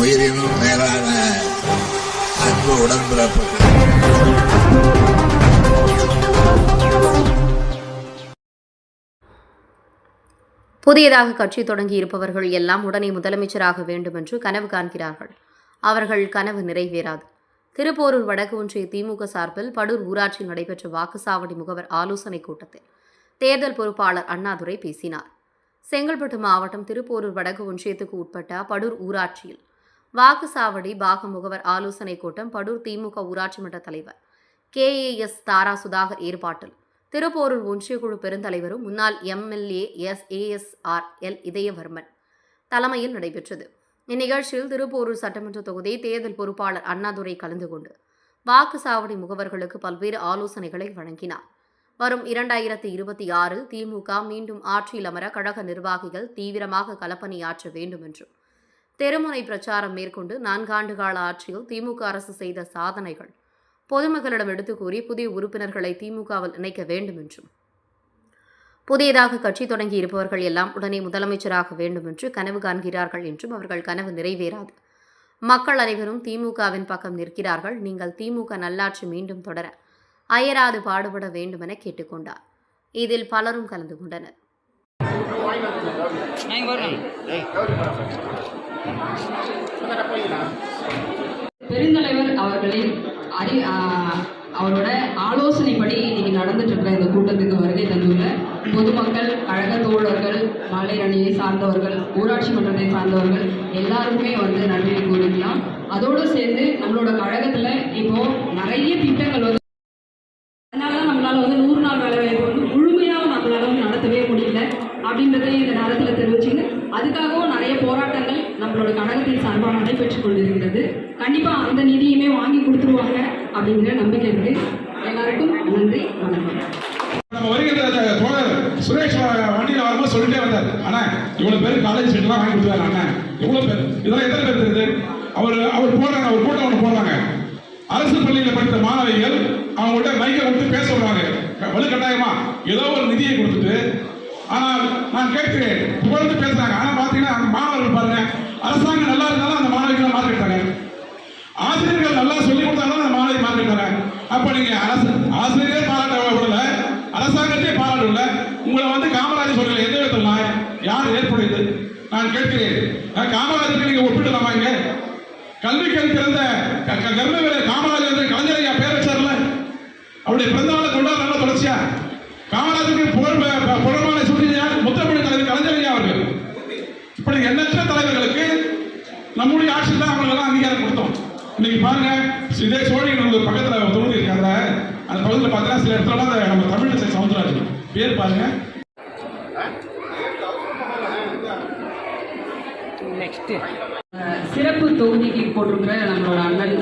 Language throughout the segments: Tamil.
உயிரினும் மேலான அன்பு உடன்பிறப்பு புதியதாக கட்சி தொடங்கி இருப்பவர்கள் எல்லாம் உடனே முதலமைச்சராக வேண்டும் என்று கனவு காண்கிறார்கள். அவர்கள் கனவு நிறைவேறாது. திருப்போரூர் வடக்கு ஒன்றிய திமுக சார்பில் படூர் ஊராட்சியில் நடைபெற்ற வாக்குச்சாவடி முகவர் ஆலோசனைக் கூட்டத்தில் தேர்தல் பொறுப்பாளர் அண்ணாதுரை பேசினார். செங்கல்பட்டு மாவட்டம் திருப்போரூர் வடக்கு ஒன்றியத்துக்கு உட்பட்ட படூர் ஊராட்சியில் வாக்குசாவடி பாக முகவர் ஆலோசனைக் கூட்டம் படூர் திமுக ஊராட்சி மன்ற தலைவர் கேஏஎஸ் தாரா சுதாகர் ஏற்பாட்டில். திருப்போரூர் ஒன்றியக்குழு பெருந்தலைவரும் முன்னாள் MLA S. ASR L. Idhayavarman தலைமையில் நடைபெற்றது. இந்நிகழ்ச்சியில் திருப்போரூர் சட்டமன்ற தொகுதி தேர்தல் பொறுப்பாளர் அண்ணாதுரை கலந்து கொண்டு வாக்குச்சாவடி முகவர்களுக்கு பல்வேறு ஆலோசனைகளை வழங்கினார். வரும் இரண்டாயிரத்தி இருபத்தி ஆறில் திமுக மீண்டும் ஆட்சியில் அமர கழக நிர்வாகிகள் தீவிரமாக களப்பணியாற்ற வேண்டும் என்றும் தெருமுனை பிரச்சாரம் மேற்கொண்டு நான்காண்டு கால ஆட்சியில் திமுக அரசு செய்த சாதனைகள். பொதுமக்களிடம் எடுத்துக் கூறி புதிய உறுப்பினர்களை திமுகவில் இணைக்க வேண்டும் என்றும். புதியதாக கட்சி தொடங்கி இருப்பவர்கள் எல்லாம் உடனே முதலமைச்சராக வேண்டும் என்று கனவு காண்கிறார்கள் என்றும் அவர்கள் கனவு நிறைவேறாது. மக்கள் அனைவரும் திமுகவின் பக்கம் நிற்கிறார்கள். நீங்கள் திமுக நல்லாட்சி மீண்டும் தொடர அயராது பாடுபட வேண்டும் என கேட்டுக்கொண்டார். இதில் பலரும் கலந்து கொண்டனர். அறி அவரோட ஆலோசனைப்படி இன்னைக்கு நடந்துட்டு இருக்கிற இந்த கூட்டத்துக்கு வருகை தந்துள்ள பொதுமக்கள் கழக தோழர்கள் மலை அணியை சார்ந்தவர்கள் ஊராட்சி மன்றத்தை சார்ந்தவர்கள் எல்லாருக்குமே வந்து நன்றி கூறிக்கலாம். அதோடு சேர்ந்து நம்மளோட கழகத்துல இப்போ நிறைய திட்டங்கள் வந்து அதனால தான் நம்மளால வந்து நூறு நாள் வேலை வாய்ப்பு வந்து முழுமையாக நம்மளால வந்து நடத்தவே முடியல அப்படின்றத இந்த நேரத்தில் தெரிவிச்சுங்க அதுக்காகவும் நிறைய போராட்டங்கள் நம்மளோட கழகத்தின் சார்பாக நடைபெற்றுக் கொண்டிருக்கிறது. கண்டிப்பாக அந்த நிதியுமே வாங்கி கொடுத்துருவாங்க அப்படிங்கிற நம்பிக்கை இருக்கு. எல்லாருக்கும் நன்றி வணக்கம். நம்ம வருகின்ற தோழர் சுரேஷ் வ- வண்டியில வரும்போது சொல்லிட்டே வந்தார். அண்ணா இவ்வளவு பேர் காலேஜ் சீட்லாம் வாங்கி கொடுத்தாரு அண்ணா. இவ்வளவு பேர். இதெல்லாம் எத்தனை பேர் தெரியுது? அவர் அவர் போடுறாங்க அவர் கூட்டம் ஒன்று போடுறாங்க. அரசு பள்ளியில் படித்த மாணவிகள் அவங்கள்ட்ட மைக்கை கொடுத்து பேச விடுறாங்க. க- வலுக்கட்டாயமா ஏதோ ஒரு நிதியை கொடுத்துட்டு ஆனால் நான் கேட்கிறேன். புகழ்ந்து பேசுறாங்க. ஆனா பாத்தீங்கன்னா அந்த மாணவர்கள் பாருங்க. அரசாங்கம் நல்லா இருந்தாலும் அந்த மாணவிகள் மார்க் எடுத்தாங்க. ஆசிரியர்கள் நல்லா சொல்லி கொடுத்தாலும் அந்த மாணவி மார்க் எடுத்தாங்க. அப்ப நீங்க அரசு ஆசிரியரே பாராட்ட விடல. அரசாங்கத்தையே பாராட்டல உங்களை வந்து காமராஜர் சொல்லல எந்த விதத்தில்? நான் யார் ஏற்படுது நான் கேட்கிறேன். காமராஜருக்கு நீங்க ஒப்பிடலாமா இங்க? கல்வி கண் திறந்த க- க- காமராஜர் வந்து கலைஞர் ஐயா பேர் வச்சார்ல. அவருடைய பிறந்த நாளை கொண்டாட காமராஜருக்கு புகழ் ப- ப- முத்தமிழ் தலைவர் கலைஞர் அவர்கள். இப்படி எண்ணற்ற தலைவர்களுக்கு நம்முடைய ஆட்சி தான் அவங்களுக்கெல்லாம் அங்கீகாரம் கொடுத்தோம் இன்னைக்கு பாருங்க இதே சோழிங்கநல்லூர் பக்கத்துல ஒரு தொகுதி இருக்கு அந்த பகுதியில் பார்த்தீங்கன்னா சில இடத்துல அந்த நம்ம தமிழிசை சவுந்தரராஜன் பேர் பாருங்க. சிறப்பு தொகுதிக்கு போட்டிருக்கிற நம்மளோட அண்ணன்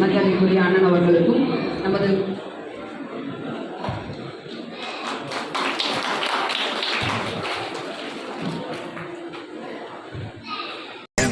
மரியாதைக்குரிய அண்ணன் அவர்களுக்கும் நமது